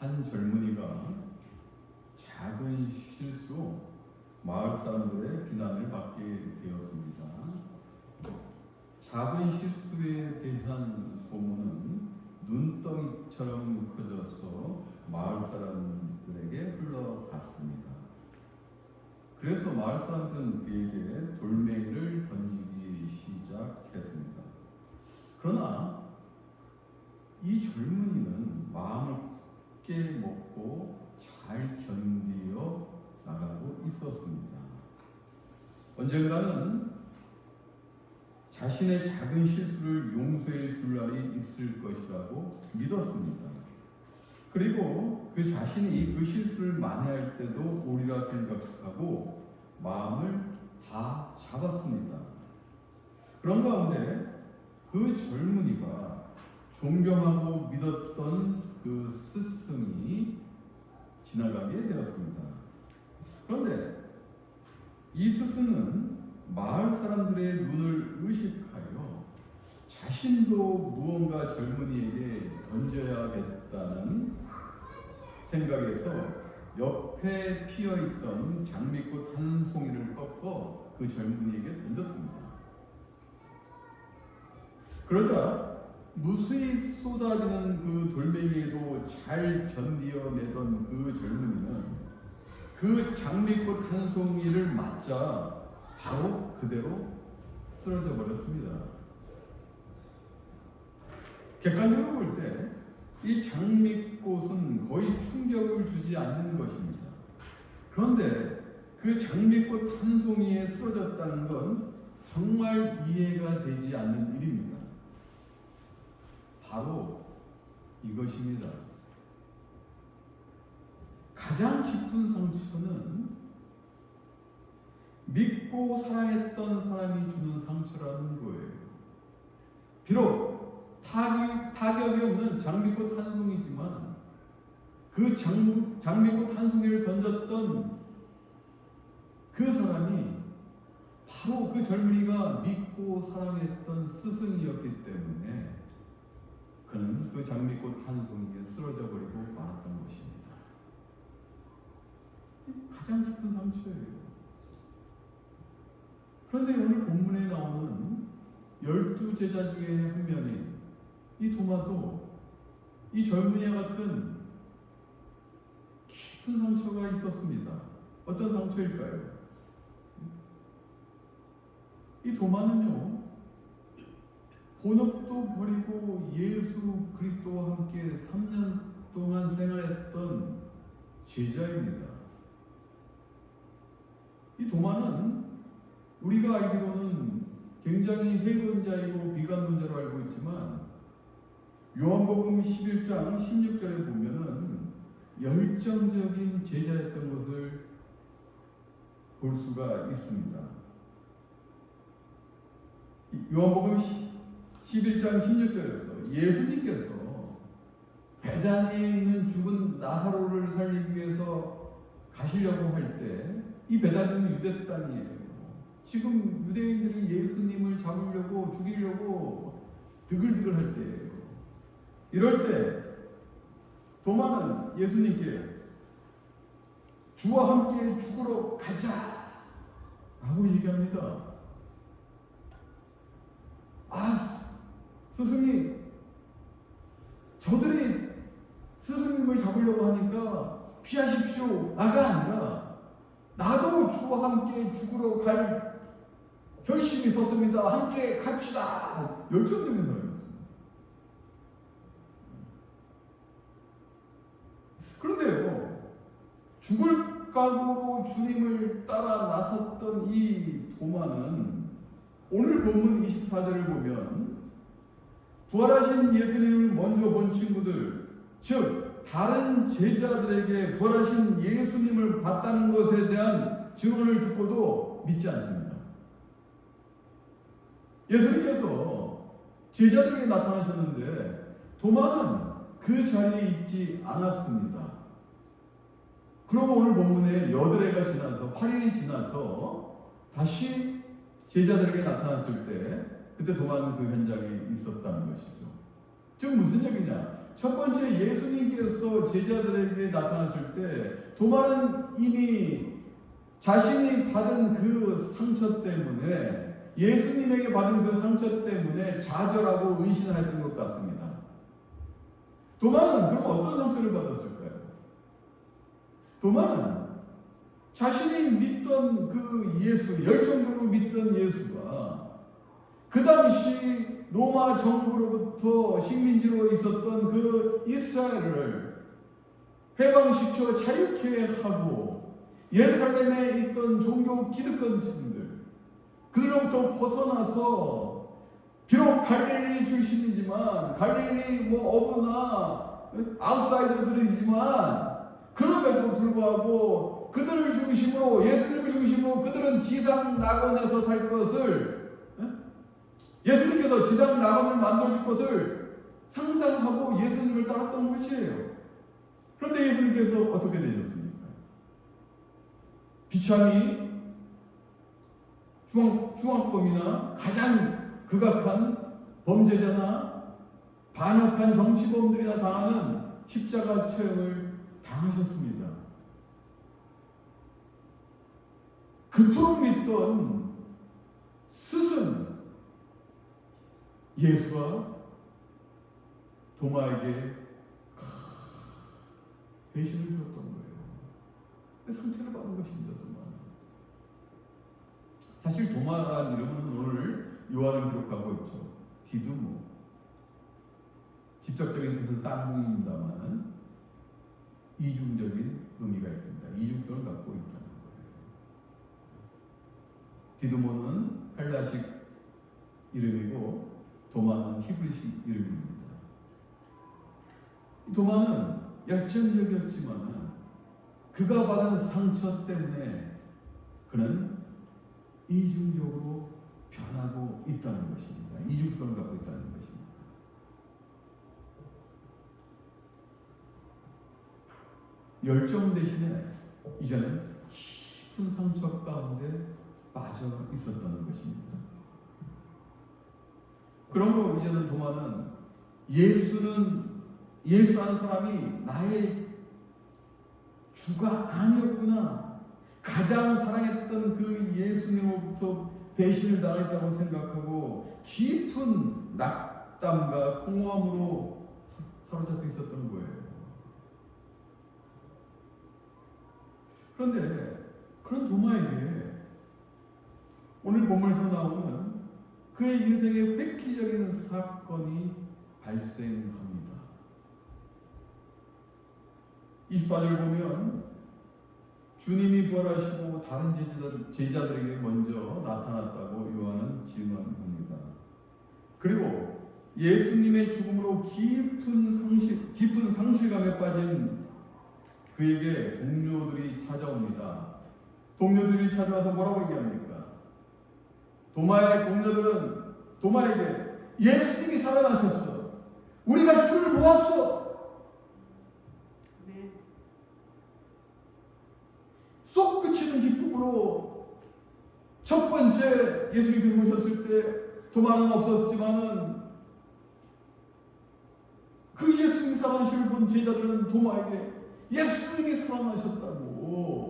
한 젊은이가 작은 실수 마을 사람들의 비난을 받게 되었습니다. 작은 실수에 대한 소문은 눈덩이처럼 커져서 마을 사람들에게 흘러갔습니다. 그래서 마을 사람들은 그에게 돌멩이를 던지기 시작했습니다. 그러나 이 젊은이는 마음을 굳게 먹고 잘 견디어 나가고 있었습니다. 언젠가는 자신의 작은 실수를 용서해 줄 날이 있을 것이라고 믿었습니다. 그리고 그 자신이 그 실수를 만회할 때도 오리라 생각하고 마음을 다 잡았습니다. 그런 가운데 그 젊은이가 존경하고 믿었던 그 스승이 지나가게 되었습니다. 그런데 이 스승은 마을 사람들의 눈을 의식하여 자신도 무언가 젊은이에게 던져야겠다는 생각에서 옆에 피어 있던 장미꽃 한 송이를 꺾어 그 젊은이에게 던졌습니다. 그러자 무수히 쏟아지는 그 돌멩이에도 잘 견디어내던 그 젊은이는 그 장미꽃 한 송이를 맞자 바로 그대로 쓰러져 버렸습니다. 객관적으로 볼 때 이 장미꽃은 거의 충격을 주지 않는 것입니다. 그런데 그 장미꽃 한 송이에 쓰러졌다는 건 정말 이해가 되지 않는 일입니다. 바로 이것입니다. 가장 깊은 상처는 믿고 사랑했던 사람이 주는 상처라는 거예요. 비록 타격, 타격이 없는 장미꽃 한 송이지만 그 장, 장미꽃 한 송이를 던졌던 그 사람이 바로 그 젊은이가 믿고 사랑했던 스승이었기 때문에 그는 그 장미꽃 한 송이에 쓰러져 버리고 말았던 것입니다. 가장 깊은 상처예요. 그런데 오늘 본문에 나오는 열두 제자 중에 한 명인 이 도마도 이 젊은이와 같은 깊은 상처가 있었습니다. 어떤 상처일까요? 이 도마는요, 본업도 버리고 예수 그리스도와 함께 3년 동안 생활했던 제자입니다. 이 도마는 우리가 알기로는 굉장히 해론자이고 비관론자로 알고 있지만 요한복음 11장 16절에 보면은 열정적인 제자였던 것을 볼 수가 있습니다. 요한복음 11장 16절에서 예수님께서 베단에 있는 죽은 나사로를 살리기 위해서 가시려고 할 때이 베단은 유대 땅이에요. 지금 유대인들이 예수님을 잡으려고 죽이려고 드글드글 할 때예요. 이럴 때 도마는 예수님께 주와 함께 죽으러 가자 라고 얘기합니다. 아, 스승님, 저들이 스승님을 잡으려고 하니까 피하십시오. 나가 아니라 나도 주와 함께 죽으러 갈 결심이 섰습니다. 함께 갑시다. 열정적인 사람이었습니다. 그런데요, 죽을 각오로 주님을 따라 나섰던 이 도마는 오늘 본문 24절을 보면 부활하신 예수님을 먼저 본 친구들, 즉 다른 제자들에게 부활하신 예수님을 봤다는 것에 대한 증언을 듣고도 믿지 않습니다. 예수님께서 제자들에게 나타나셨는데 도마는 그 자리에 있지 않았습니다. 그러고 오늘 본문에 여드레가 지나서 8일이 지나서 다시 제자들에게 나타났을 때 그때 도마는 그 현장에 있었다는 것이죠. 즉 무슨 얘기냐? 첫 번째 예수님께서 제자들에게 나타났을 때 도마는 이미 자신이 받은 그 상처 때문에 예수님에게 받은 그 상처 때문에 좌절하고 은신을 했던 것 같습니다. 도마는 그럼 어떤 상처를 받았을까요? 도마는 자신이 믿던 그 예수, 열정적으로 믿던 예수가 그 당시 로마 정부로부터 식민지로 있었던 그 이스라엘을 해방시켜 자유케 하고 예루살렘에 있던 종교 기득권층들 그들로부터 벗어나서 비록 갈릴리 출신이지만 갈릴리 뭐 어부나 아웃사이더들이지만 그럼에도 불구하고 그들을 중심으로 예수님을 중심으로 그들은 지상 낙원에서 살 것을 예수님께서 지상 낙원을 만들어줄 것을 상상하고 예수님을 따랐던 것이에요. 그런데 예수님께서 어떻게 되셨습니까? 비참히 중앙, 중앙범이나 가장 극악한 범죄자나 반악한 정치범들이나 당하는 십자가 처형을 당하셨습니다. 그토록 믿던 스승 예수가 도마에게 배신을 주었던 거예요. 상처를 받은 것입니다, 도마. 사실 도마라는 이름은 오늘 요한을 기록하고 있죠. 디두모. 직접적인 뜻은 쌍둥이입니다만은 이중적인 의미가 있습니다. 이중성을 갖고 있다는 거예요. 디두모는 헬라식 이름이고 도마는 히브리식 이름입니다. 도마는 열정적이었지만 그가 받은 상처 때문에 그는 이중적으로 변하고 있다는 것입니다. 이중성을 갖고 있다는 것입니다. 열정 대신에 이제는 깊은 상처 가운데 빠져 있었다는 것입니다. 그러므로 이제는 도마는 예수는 예수한 사람이 나의 주가 아니었구나. 가장 사랑했던 그 예수님으로부터 배신을 당했다고 생각하고 깊은 낙담과 공허함으로 사로잡혀 있었던 거예요. 그런데 그런 도마에게 오늘 본문에서 나오는 그의 인생의 획기적인 사건이 발생합니다. 24절 보면 주님이 부활하시고 다른 제자들, 제자들에게 먼저 나타났다고 요한은 증언합니다. 그리고 예수님의 죽음으로 깊은 상실, 깊은 상실감에 빠진 그에게 동료들이 찾아옵니다. 동료들이 찾아와서 뭐라고 얘기합니까? 도마의 동료들은 도마에게 예수님이 살아나셨어. 우리가 주를 보았어. 쏙 그치는 기쁨으로 첫 번째 예수님께서 오셨을 때 도마는 없었지만은 그 예수님 살아나심을 본 제자들은 도마에게 예수님이 살아나셨다고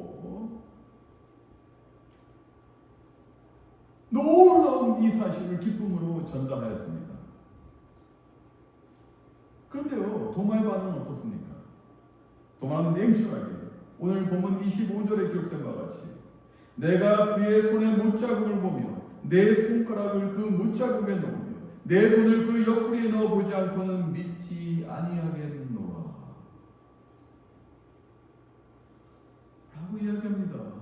놀라운 이 사실을 기쁨으로 전달하였습니다. 그런데요, 도마의 반응은 어떻습니까? 도마는 냉철하게 오늘 본문 25절에 기록된 바와 같이 내가 그의 손에 못자국을 보며 내 손가락을 그 못자국에 넣으며 내 손을 그 옆구리에 넣어보지 않고는 믿지 아니하겠노라 라고 이야기합니다.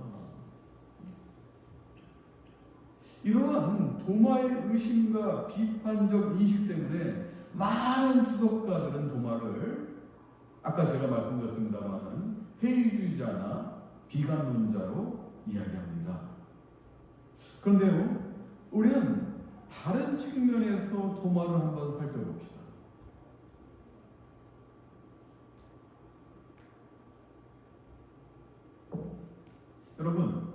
이러한 도마의 의심과 비판적 인식 때문에 많은 주석가들은 도마를 아까 제가 말씀드렸습니다만은 회의주의자나 비관론자로 이야기합니다. 그런데요, 우리는 다른 측면에서 도마를 한번 살펴봅시다. 여러분,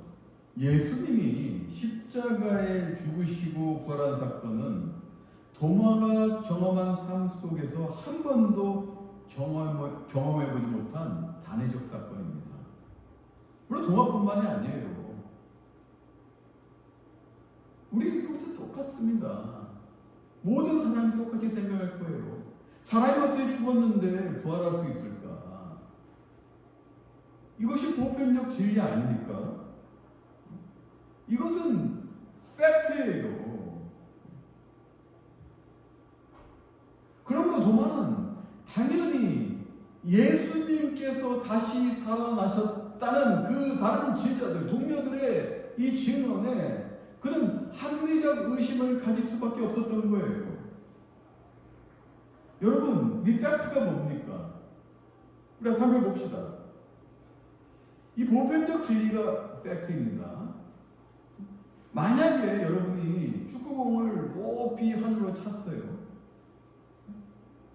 예수님이 십자가에 죽으시고 부활한 사건은 도마가 경험한 삶 속에서 한 번도 경험, 경험해보지 못한 단회적 사건입니다. 물론 동화뿐만이 아니에요. 우리 그것도 똑같습니다. 모든 사람이 똑같이 생각할 거예요. 사람이 어떻게 죽었는데 부활할 수 있을까? 이것이 보편적 진리 아닙니까? 이것은 팩트예요. 그러므로 도마는 당연히 예수님께서 다시 살아나셨다는 그 다른 제자들, 동료들의 이 증언에 그는 합리적 의심을 가질 수밖에 없었던 거예요. 여러분, 이 팩트가 뭡니까? 우리가 살펴봅시다. 이 보편적 진리가 팩트입니다. 만약에 여러분이 축구공을 높이 하늘로 찼어요.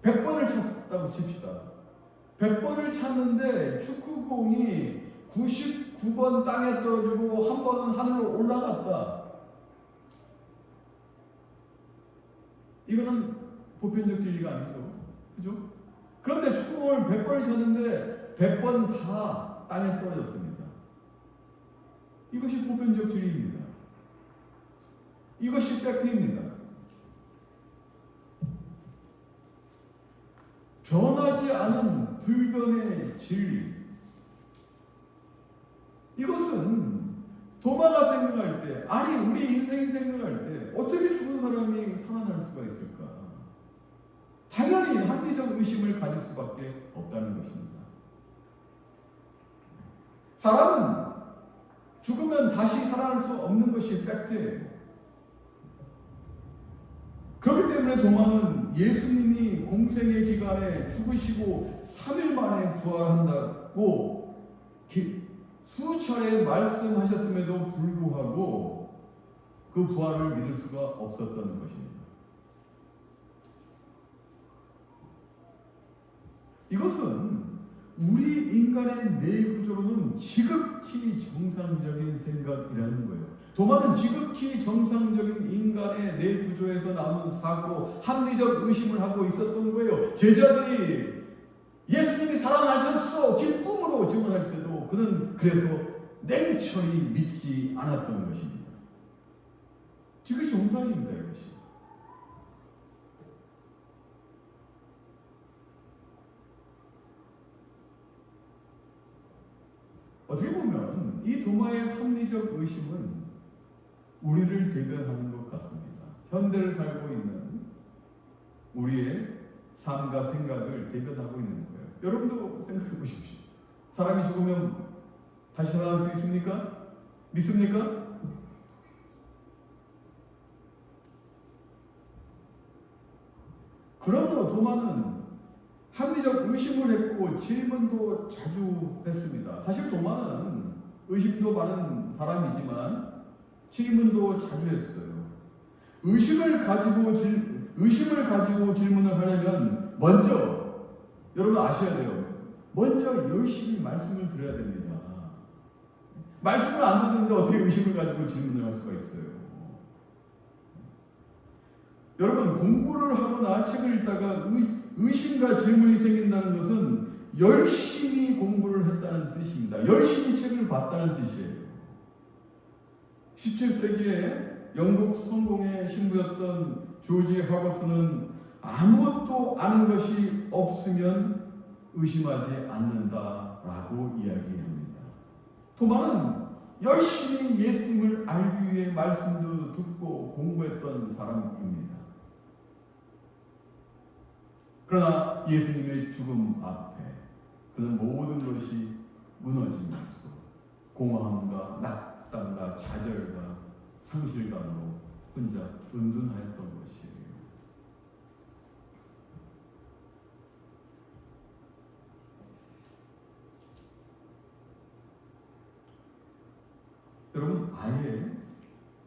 100번을 찼다고 칩시다. 100번을 찼는데 축구공이 99번 땅에 떨어지고 한 번은 하늘로 올라갔다. 이거는 보편적 진리가 아니죠. 그죠? 그런데 축구공을 100번을 쳤는데 100번 다 땅에 떨어졌습니다. 이것이 보편적 진리입니다. 이것이 팩트입니다. 변하지 않은 불변의 진리. 이것은 도마가 생각할 때, 아니 우리 인생이 생각할 때 어떻게 죽은 사람이 살아날 수가 있을까? 당연히 합리적 의심을 가질 수밖에 없다는 것입니다. 사람은 죽으면 다시 살아날 수 없는 것이 팩트예요. 그렇기 때문에 도마는 예수님이 공생의 기간에 죽으시고 3일 만에 부활한다고 기, 수차례 말씀하셨음에도 불구하고 그 부활을 믿을 수가 없었던 것입니다. 이것은 우리 인간의 뇌 구조로는 지극히 정상적인 생각이라는 거예요. 도마는 지극히 정상적인 인간의 뇌 구조에서 나오는 사고로 합리적 의심을 하고 있었던 거예요. 제자들이 예수님이 살아나셨어 기쁨으로 증언할 때도 그는 그래서 냉철히 믿지 않았던 것입니다. 지극히 정상입니다 이것이. 어떻게 보면 이 도마의 합리적 의심은 우리를 대변하는 것 같습니다. 현대를 살고 있는 우리의 삶과 생각을 대변하고 있는 거예요. 여러분도 생각해 보십시오. 사람이 죽으면 다시 살아날 수 있습니까? 믿습니까? 그러므로 도마는 합리적 의심을 했고 질문도 자주 했습니다. 사실 도마는 의심도 많은 사람이지만 질문도 자주 했어요. 의심을 가지고 질, 의심을 가지고 질문을 하려면 먼저 여러분 아셔야 돼요. 먼저 열심히 말씀을 들어야 됩니다. 말씀을 안 듣는데 어떻게 의심을 가지고 질문을 할 수가 있어요? 여러분 공부를 하거나 책을 읽다가 의, 의심과 질문이 생긴다는 것은 열심히 공부를 했다는 뜻입니다. 열심히 책을 봤다는 뜻이에요. 17세기에 영국 성공의 신부였던 조지 하버트는 아무것도 아는 것이 없으면 의심하지 않는다라고 이야기합니다. 토마는 열심히 예수님을 알기 위해 말씀도 듣고 공부했던 사람입니다. 그러나 예수님의 죽음 앞에 그는 모든 것이 무너지면서 공허함과 낙 담과 좌절과 상실감으로 혼자 은둔하였던 것이에요. 여러분 아예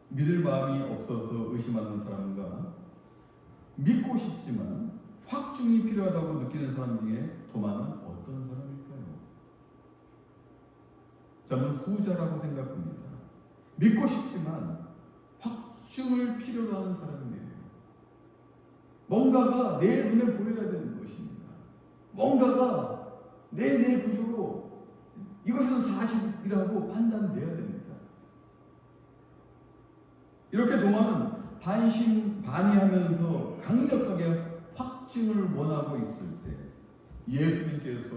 믿을 마음이 없어서 의심하는 사람과 믿고 싶지만 확증이 필요하다고 느끼는 사람 중에 도마는 어떤 사람일까요? 저는 후자라고 생각합니다. 믿고 싶지만 확증을 필요로 하는 사람이에요. 뭔가가 내 눈에 보여야 되는 것입니다. 뭔가가 내 내 구조로 이것은 사실이라고 판단돼야 됩니다. 이렇게 도마는 반신 반의하면서 강력하게 확증을 원하고 있을 때 예수님께서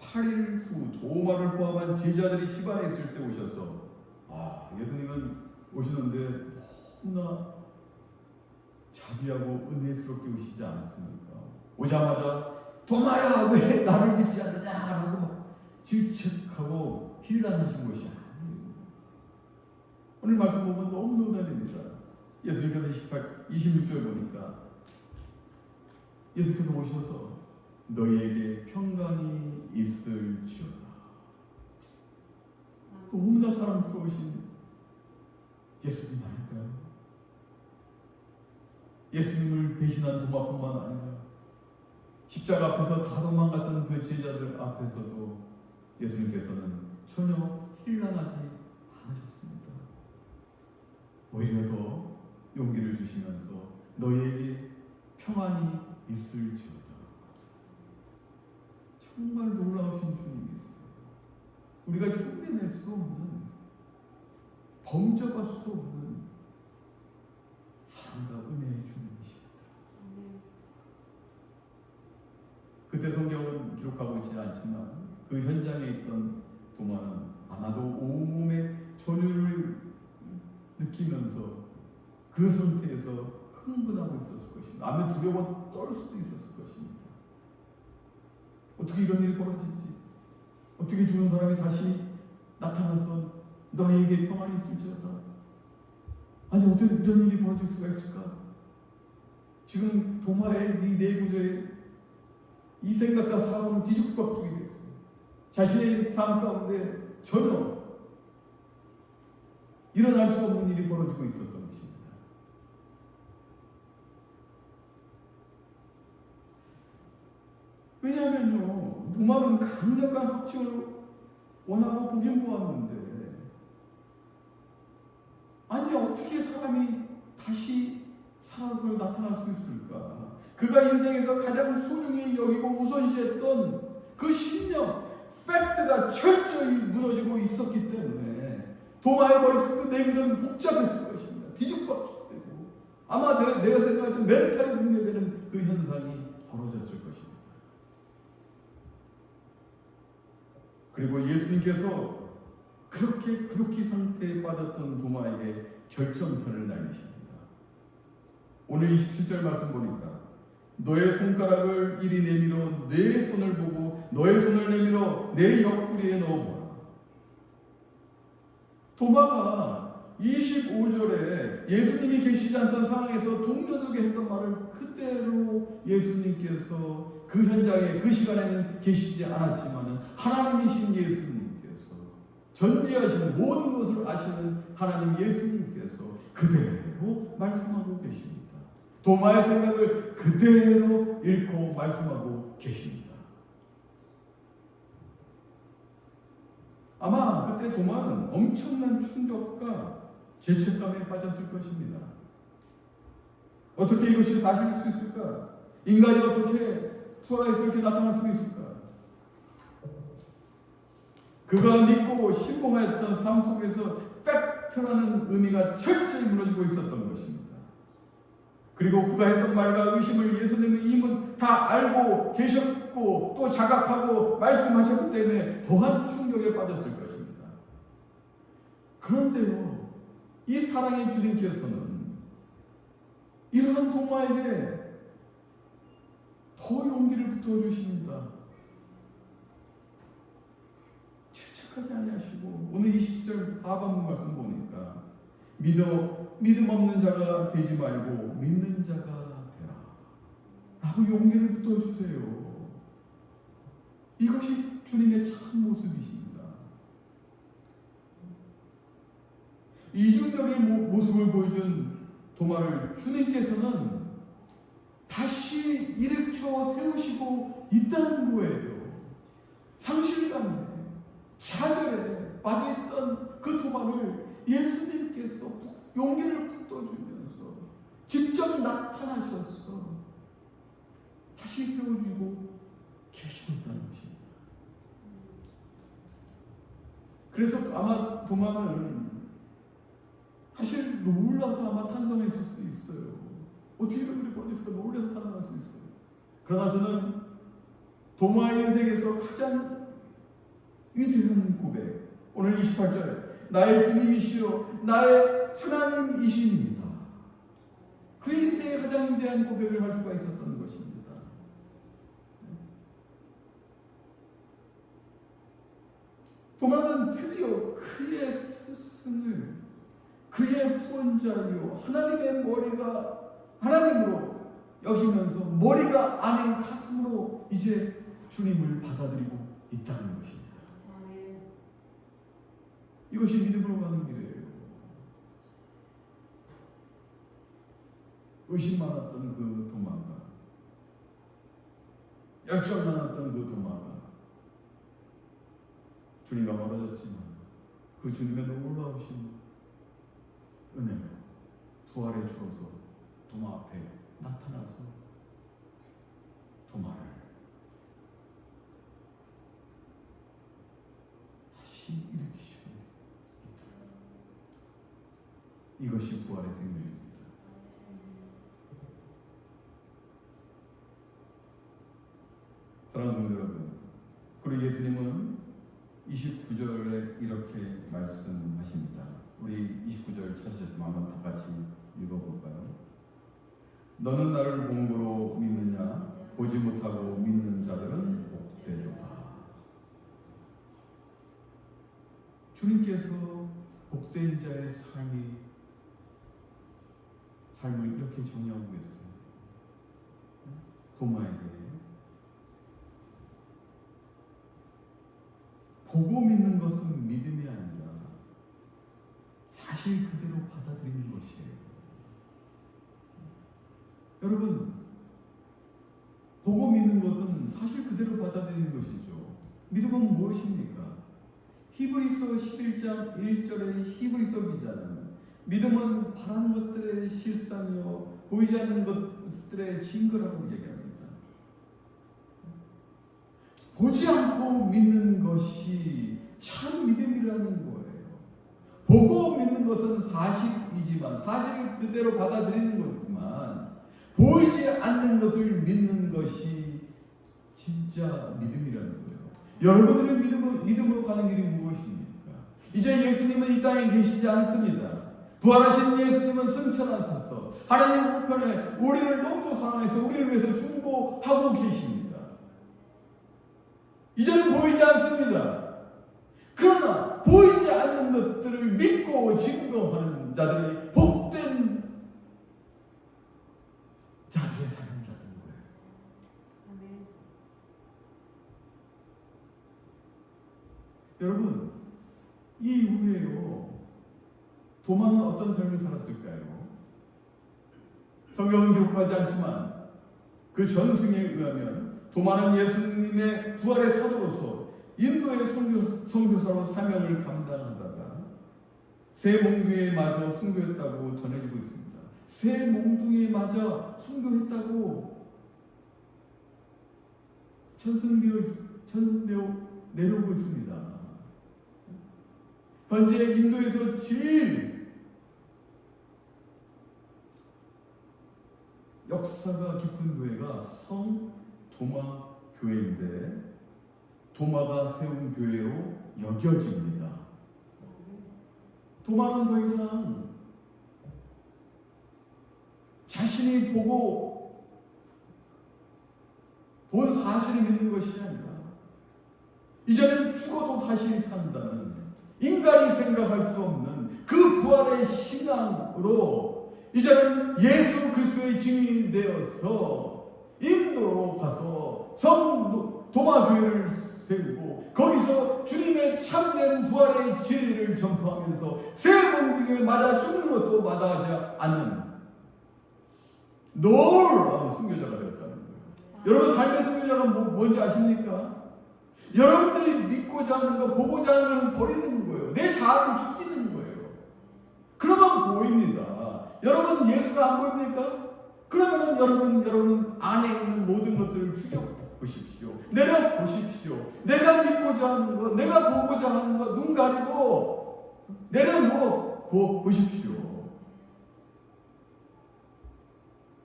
8일 후 도마를 포함한 제자들이 시발에 있을 때 오셔서 아 예수님은 오시는데 너무나 자비하고 은혜스럽게 오시지 않습니까? 오자마자 도마야 왜 나를 믿지 않느냐라고 막 질책하고 힐난하신 것이 아니에요. 오늘 말씀 보면 너무 노달립니다. 예수님께서 28, 26절 보니까 예수께서 오셔서 너희에게 평강이 있을지어다. 너무나 사랑스러우신 예수님 아닐까요? 예수님을 배신한 도마뿐만 아니라 십자가 앞에서 다 도망갔던 그 제자들 앞에서도 예수님께서는 전혀 힐난하지 않으셨습니다. 오히려 더 용기를 주시면서 너희에게 평안이 있을지어다. 정말 놀라우신 주님이세요. 우리가 흉내낼 수 없는 범접할 수 없는 사랑과 은혜의 주님이십니다. 그때 성경은 기록하고 있지 않지만 그 현장에 있던 도마는 아마도 온몸에 전율을 느끼면서 그 상태에서 흥분하고 있었을 것입니다. 아마 두려워 떨 수도 있었을 것입니다. 어떻게 이런 일이 벌어지지? 어떻게 죽은 사람이 다시 나타나서 너에게 평안이 있을지어다. 아니 어떻게 이런 일이 벌어질 수가 있을까? 지금 도마의 네 내구조에 이 생각과 사고는 뒤죽박죽이 됐어요. 자신의 삶 가운데 전혀 일어날 수 없는 일이 벌어지고 있었던 것입니다. 왜냐하면요, 도마는 강력한 확증을 원하고 보긴 보았는데, 아니 어떻게 사람이 다시 살아서 나타날 수 있을까? 그가 인생에서 가장 소중히 여기고 우선시했던 그 신념, 팩트가 철저히 무너지고 있었기 때문에 도마의 머릿속도 내면은 복잡했을 것입니다. 뒤죽박죽되고 아마 내가, 내가 생각할 때 멘탈이 붕괴되는 그 현상이 벌어졌을 것입니다. 그리고 예수님께서 그렇게 그렇게 상태에 빠졌던 도마에게 결정선을 날리십니다. 오늘 27절 말씀 보니까 너의 손가락을 이리 내밀어 내 손을 보고 너의 손을 내밀어 내 옆구리에 넣어보라. 도마가 25절에 예수님이 계시지 않던 상황에서 동료들에게 했던 말을 그대로 예수님께서 그 현장에 그 시간에는 계시지 않았지만은 하나님이신 예수님께서 전지하시는 모든 것을 아시는 하나님 예수님께서 그대로 말씀하고 계십니다. 도마의 생각을 그대로 읽고 말씀하고 계십니다. 아마 그때 도마는 엄청난 충격과 죄책감에 빠졌을 것입니다. 어떻게 이것이 사실일 수 있을까? 인간이 어떻게 살아있을 이렇게 나타날 수 있을까? 그가 믿고 신봉했던 삶 속에서 팩트라는 의미가 철저히 무너지고 있었던 것입니다. 그리고 그가 했던 말과 의심을 예수님은 이미 다 알고 계셨고 또 자각하고 말씀하셨기 때문에 더한 충격에 빠졌을 것입니다. 그런데요, 이 사랑의 주님께서는 이러한 도마에게 더 용기를 붙어 주십니다. 질책하지 아니하시고 오늘 20절 하반부 말씀 보니까 믿어 믿음 없는 자가 되지 말고 믿는 자가 되라. 라고 용기를 붙어 주세요. 이것이 주님의 참 모습이십니다. 이중적인 모습을 보여준 도마를 주님께서는 다시 일으켜 세우시고 있다는 거예요. 상실감에, 좌절에 빠져있던 그 도마를 예수님께서 용기를 북돋주면서 직접 나타나셔서 다시 세워주고. 지켰다는 것입니다. 그래서 아마 도마는 사실 놀라서 아마 탄성했을 수 있어요. 어떻게 이런 일이 벌어졌을까 놀라서 탄성할 수 있어요. 그러나 저는 도마의 인생에서 가장 위대한 고백 오늘 28절에 나의 주님이시여 나의 하나님이십니다. 그 인생의 가장 위대한 고백을 할 수가 있었던 것입니다. 도마는 드디어 그의 스승을 그의 후원자요 하나님의 머리가 하나님으로 여기면서 머리가 아닌 가슴으로 이제 주님을 받아들이고 있다는 것입니다. 이것이 믿음으로 가는 길이에요. 의심 많았던 그 도마가 열정 많았던 그 도마가 주님과 멀어졌지만 그 주님의 놀라우신 은혜가 부활의 주로서 도마 앞에 나타나서 도마를 다시 일으키시고 있다. 이것이 부활의 생명입니다. 사랑하는 여러분, 그리고 예수님은 29절에 이렇게 말씀하십니다. 우리 29절 찾으셨으면 한번 다 같이 읽어볼까요? 너는 나를 본거로 믿느냐? 보지 못하고 믿는 자들은 복되도다. 주님께서 복된 자의 삶이 삶을 이렇게 정의하고 계세요. 도마에게 보고 믿는 것은 믿음이 아니라 사실 그대로 받아들이는 것이에요. 여러분, 보고 믿는 것은 사실 그대로 받아들이는 것이죠. 믿음은 무엇입니까? 히브리서 11장 1절의 히브리서 기자는 믿음은 바라는 것들의 실상이요 보이지 않는 것들의 증거라고 얘기합니다. 보지 않고 믿는 것이 참 믿음이라는 거예요. 보고 믿는 것은 사실이지만 사실을 그대로 받아들이는 거지만 보이지 않는 것을 믿는 것이 진짜 믿음이라는 거예요. 여러분들의 믿음으로, 믿음으로 가는 길이 무엇입니까? 이제 예수님은 이 땅에 계시지 않습니다. 부활하신 예수님은 승천하셔서 하나님 우편에 우리를 너무도 사랑해서 우리를 위해서 중보하고 계십니다. 이제는 보이지 않습니다. 그러나 보이지 않는 것들을 믿고 증거하는 자들이 복된 자들의 삶이라는 거예요. 여러분, 이 이후에요. 도마는 어떤 삶을 살았을까요? 성경은 기록하지 않지만 그 전승에 의하면 도마는 예수님의 부활의 사도로서 인도의 선교, 선교사로 사명을 감당하다가 새 몽둥이에 맞아 순교했다고 전해지고 있습니다. 새 몽둥이에 맞아 순교했다고 천승되어, 천승되어 내려오고 있습니다. 현재 인도에서 제일 역사가 깊은 교회가 성 도마 교회인데 도마가 세운 교회로 여겨집니다. 도마는 더 이상 자신이 보고 본 사실을 믿는 것이 아니라 이제는 죽어도 다시 산다는 인간이 생각할 수 없는 그 부활의 신앙으로 이제는 예수 그리스도의 증인이 되어서 인도로 가서 성 도마교회를 세우고 거기서 주님의 참된 부활의 진리를 전파하면서 새 몽둥이에 맞아 죽는 것도 마다하지 않는 놀라운 순교자가 되었다는 거예요. 여러분 삶의 순교자가 뭐, 뭔지 아십니까? 여러분들이 믿고자 하는 것, 보고자 하는 것을 버리는 거예요. 내 자아를 죽이는 거예요. 그러면 보입니다. 여러분 예수가 안 보입니까? 그러면 여러분 여러분 안에 있는 모든 것들을 죽여 보십시오. 내려 보십시오. 내가 믿고자 하는 것, 내가 보고자 하는 것, 눈 가리고 내려놓아 보, 보십시오.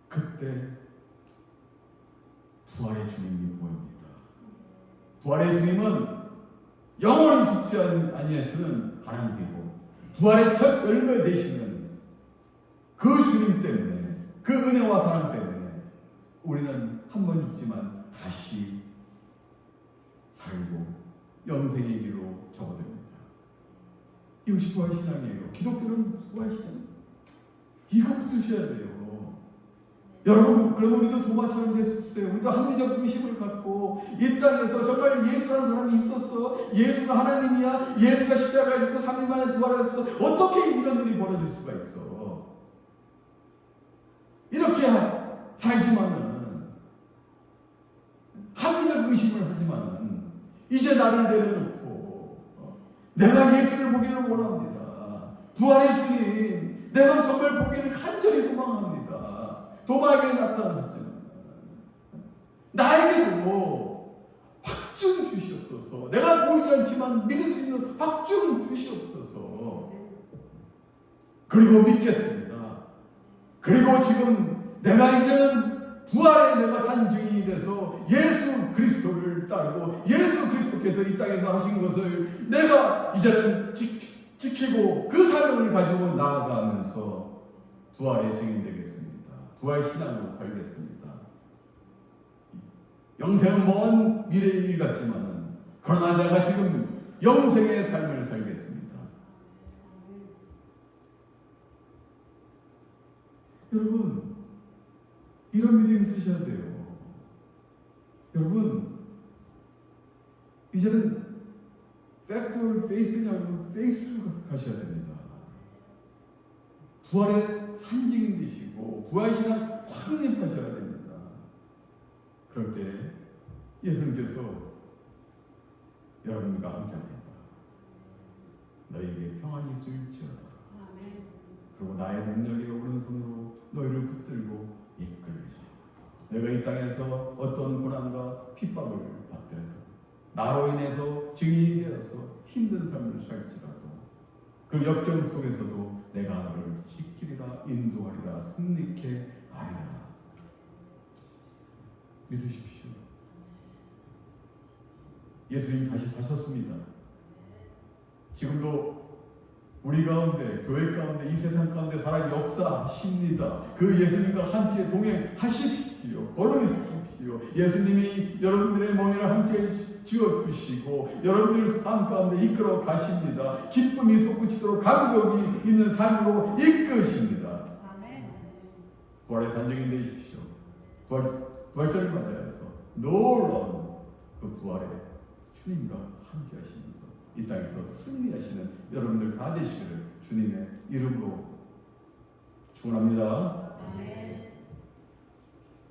그때 부활의 주님이 보입니다. 부활의 주님은 영원히 죽지 아니- 아니하시는 하나님이고 부활의 첫 열매 되시는 그 주님 때문에 그 은혜와 사랑 때문에 우리는 한 번 죽지만 다시 살고 영생의 길로 접어듭니다. 이것이 부활 신앙이에요. 기독교는 부활 신앙. 이거 붙으셔야 돼요. 여러분, 그럼 우리도 도마처럼 됐었어요. 우리도 합리적 의심을 갖고 이 땅에서 정말 예수라는 사람이 있었어. 예수가 하나님이야. 예수가 십자가에 죽고 3일 만에 부활했어. 어떻게 이런 일이 벌어질 수가 있어? 이렇게 살지만은 합리적 의심을 하지만은 이제 나를 내려놓고 어, 내가 예수를 보기를 원합니다. 부활의 주님, 내가 정말 보기를 간절히 소망합니다. 도마에게 나타났지만 나에게도 확증 주시옵소서. 내가 보이지 않지만 믿을 수 있는 확증 주시옵소서. 그리고 믿겠습니다. 그리고 지금 내가 이제는 부활의 내가 산 증인이 돼서 예수 그리스도를 따르고 예수 그리스도께서 이 땅에서 하신 것을 내가 이제는 지, 지키고 그 사명을 가지고 나아가면서 부활의 증인 되겠습니다. 부활 신앙으로 살겠습니다. 영생은 먼 미래의 일 같지만은 그러나 내가 지금 영생의 삶을 살겠습니다. 여러분 이런 믿음 있으셔야 돼요. 여러분 이제는 팩트얼 페이스냐고 페이스로 가셔야 됩니다. 부활의 되시고 부활신앙 확립하셔야 됩니다. 그럴 때 예수님께서 여러분과 함께합니다. 너에게 평안이 있을지어다. 그리고 나의 능력의 오른손으로 너희를 붙들고 이끌리시. 내가 이 땅에서 어떤 고난과 핍박을 받더라도 나로 인해서 증인이 되어서 힘든 삶을 살지라도 그 역경 속에서도 내가 너를 지키리라 인도하리라 승리케 하리라 믿으십시오. 예수님 다시 사셨습니다. 지금도 우리 가운데 교회 가운데 이 세상 가운데 살아 역사하십니다. 그 예수님과 함께 동행하십시오. 걸으십시오. 예수님이 여러분들의 멍에를 함께 지어 주시고 여러분들 삶 가운데 이끌어 가십니다. 기쁨이 솟구치도록 감격이 있는 삶으로 이끄십니다. 부활의 산정이 되십시오. 부활, 부활절을 맞이해서 놀라운 그 부활의 주님과 함께 하시면서 이 땅에서 승리하시는 여러분들 다 되시기를 주님의 이름으로 축원합니다. 아멘.